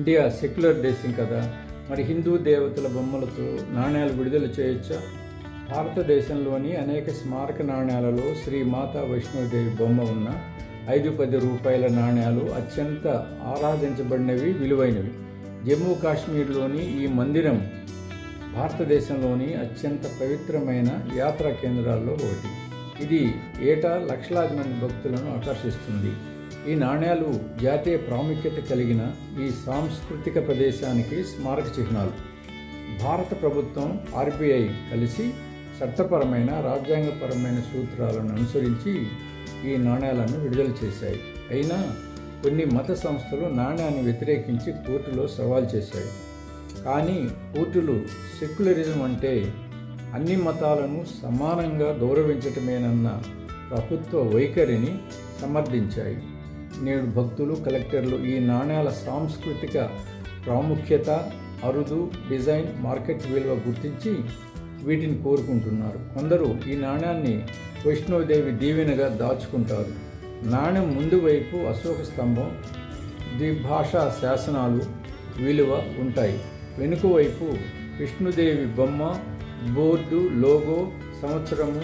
India secular దేశం కదా. మరి హిందూ దేవతల బొమ్మలతో నాణ్యాలు విడుదల చేయొచ్చా? భారతదేశంలోని అనేక స్మారక నాణ్యాలలో శ్రీ మాతా వైష్ణోదేవి బొమ్మ ఉన్న ఐదు పది రూపాయల నాణ్యాలు అత్యంత ఆరాధించబడినవి విలువైనవి. జమ్మూ కాశ్మీర్లోని ఈ మందిరం భారతదేశంలోని అత్యంత పవిత్రమైన యాత్రా కేంద్రాల్లో ఒకటి. ఇది ఏటా లక్షలాది మంది భక్తులను ఆకర్షిస్తుంది. ఈ నాణ్యాలు జాతీయ ప్రాముఖ్యత కలిగిన ఈ సాంస్కృతిక ప్రదేశానికి స్మారక చిహ్నాలు. భారత ప్రభుత్వం ఆర్బీఐ కలిసి చట్టపరమైన రాజ్యాంగపరమైన సూత్రాలను అనుసరించి ఈ నాణ్యాలను విడుదల చేశాయి. అయినా కొన్ని మత సంస్థలు నాణ్యాన్ని వ్యతిరేకించి కోర్టులో సవాల్ చేశాయి. కానీ కోర్టులు సెక్యులరిజం అంటే అన్ని మతాలను సమానంగా గౌరవించటమేనన్న ప్రభుత్వ వైఖరిని సమర్థించాయి. నేడు భక్తులు కలెక్టర్లు ఈ నాణ్యాల సాంస్కృతిక ప్రాముఖ్యత అరుదు డిజైన్ మార్కెట్ విలువ గుర్తించి వీటిని కోరుకుంటున్నారు. కొందరు ఈ నాణ్యాన్ని వైష్ణోదేవి దీవెనగా దాచుకుంటారు. నాణ్యం ముందు వైపు అశోక స్తంభం ద్విభాషా శాసనాలు విలువ ఉంటాయి. వెనుక వైపు విష్ణుదేవి బొమ్మ బోర్డు లోగో సంవత్సరము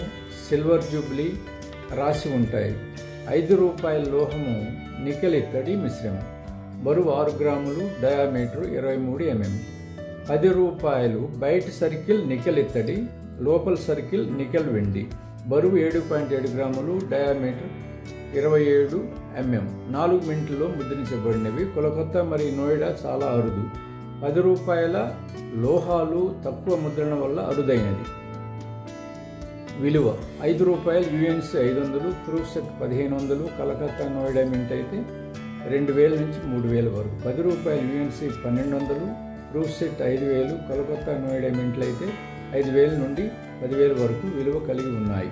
సిల్వర్ జూబ్లీ రాసి ఉంటాయి. ఐదు రూపాయల లోహము నికెల్ ఇత్తడి మిశ్రమం. బరువు ఆరు గ్రాములు డయామీటర్ ఇరవై మూడు ఎంఎం. పది రూపాయలు బయట సర్కిల్ నికెల్ ఇత్తడి లోపల సర్కిల్ నికెల్ వెండి. బరువు ఏడు పాయింట్ ఏడు గ్రాములు డయామీటర్ ఇరవై ఏడు ఎంఎం. నాలుగు మినిట్లలో ముద్రించబడినవి. కొలకత్తా మరియు నోయిడా చాలా అరుదు. పది రూపాయల లోహాలు తక్కువ ముద్రణ వల్ల అరుదైనది. విలువ. ఐదు రూపాయలు యుఎన్సి ఐదు వందలు ప్రూఫ్ సెట్ పదిహేను వందలు కలకత్తా నోయిడా మింట్ అయితే రెండు వేల నుంచి మూడు వేల వరకు. పది రూపాయలు యుఎన్సి పన్నెండు వందలు ప్రూఫ్ సెట్ ఐదు వేలు కలకత్తా నోయిడా మింట్లు అయితే ఐదు వేల నుండి పదివేల వరకు విలువ కలిగి ఉన్నాయి.